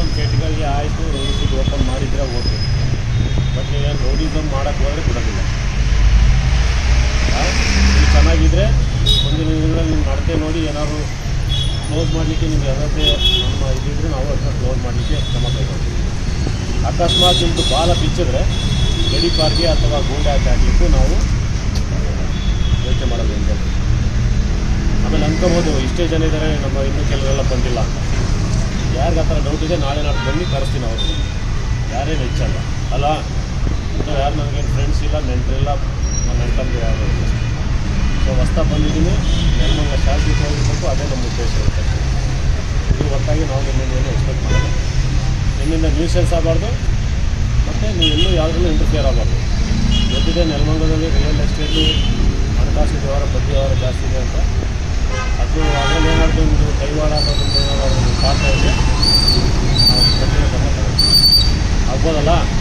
ಒಂದು ಸೆಟ್ಗಳಿಗೆ ಆಯಿತು ರೌಡಿಸಮ್ ಓಪನ್ ಮಾಡಿದರೆ ಓಕೆ ಬಟ್ ಈಗ ರೌಡಿಸಮ್ ಮಾಡೋಕ್ಕೆ ಹೋದರೆ ಬಿಡೋದಿಲ್ಲ. ಚೆನ್ನಾಗಿದ್ದರೆ ಮುಂದಿನ ದಿನಗಳಲ್ಲಿ ನಿಮ್ಮ ನಡತೆ ನೋಡಿ, ಏನಾದರೂ ಕ್ಲೋಸ್ ಮಾಡಲಿಕ್ಕೆ ನಿಮ್ಗೆ ಅರ್ಹತೆ ನಮ್ಮ ಇದ್ದಿದ್ರೆ ನಾವು ಅದನ್ನ ಕ್ಲೋಸ್ ಮಾಡಲಿಕ್ಕೆ ಕ್ರಮ ಕೈಗೊಳ್ತೀವಿ. ಅಕಸ್ಮಾತ್ ನಿಮ್ಮದು ಬಾಲ ಬಿಚ್ಚಿದ್ರೆ ಗಡಿ ಪಾರ್ಗೆ ಅಥವಾ ಗೂಂಡೆ ಹಾಕಿ ಹಾಕಲಿಕ್ಕೂ ನಾವು ಯೋಚನೆ ಮಾಡೋದು ಹೆಂಗೆ ಆಮೇಲೆ ಅನ್ಕೋಬೋದು ಇಷ್ಟೇ ಜನ ಇದ್ದಾರೆ, ನಮ್ಮ ಇನ್ನೂ ಕೆಲವರೆಲ್ಲ ಬಂದಿಲ್ಲ ಅಂತ. ಯಾರಿಗೆ ಆ ಥರ ಡೌಟ್ ಇದೆ, ನಾಳೆ ನಾಳೆ ಬನ್ನಿ, ಕರೆಸ್ತೀನಿ ಅವ್ರಿಗೆ ಯಾರೇನು ಹೆಚ್ಚಲ್ಲ ಅಲ್ಲ. ಯಾರು ನನಗೇನು ಫ್ರೆಂಡ್ಸ್ ಇಲ್ಲ ನೆಂಟರಿಲ್ಲ ನೆಂಟಂದು ಯಾರು ಸೊ ಹೊಸ್ತಾ ಬಂದಿದ್ದೀನಿ. ನೆಲಮಂಗ ಶಾಂತಿ ಹೋಗಿರ್ಬೇಕು ಅದೇ ನಮ್ಮ ಉದ್ದೇಶ ಇರುತ್ತೆ ಇದು ಹೊತ್ತಾಗಿ ನಾವು ನಿಮ್ಮಿಂದ ಏನು ಎಕ್ಸ್ಪೆಕ್ಟ್ ಮಾಡೋದು ನಿಮ್ಮಿಂದ ನ್ಯೂಸೆನ್ಸ್ ಆಗಬಾರ್ದು ಮತ್ತು ನೀವು ಎಲ್ಲೂ ಯಾವುದ್ರಲ್ಲೂ ಇಂಟರ್ಫಿಯರ್ ಆಗಬಾರ್ದು. ಗೊತ್ತಿದೆ ನೆಲಮಂಗದಲ್ಲಿ ರಿಯಲ್ ಎಸ್ಟೇಟು ಹಣಕಾಸು ವ್ಯವಹಾರ ಬಡ್ಡಿ ವ್ಯವಹಾರ ಜಾಸ್ತಿ ಇದೆ ಅಂತ. ಅದು ಅದರಲ್ಲಿ ಏನಾದರೂ ಒಂದು ಕೈವಾಡ ಅಥವಾ ನಿಮ್ಮದು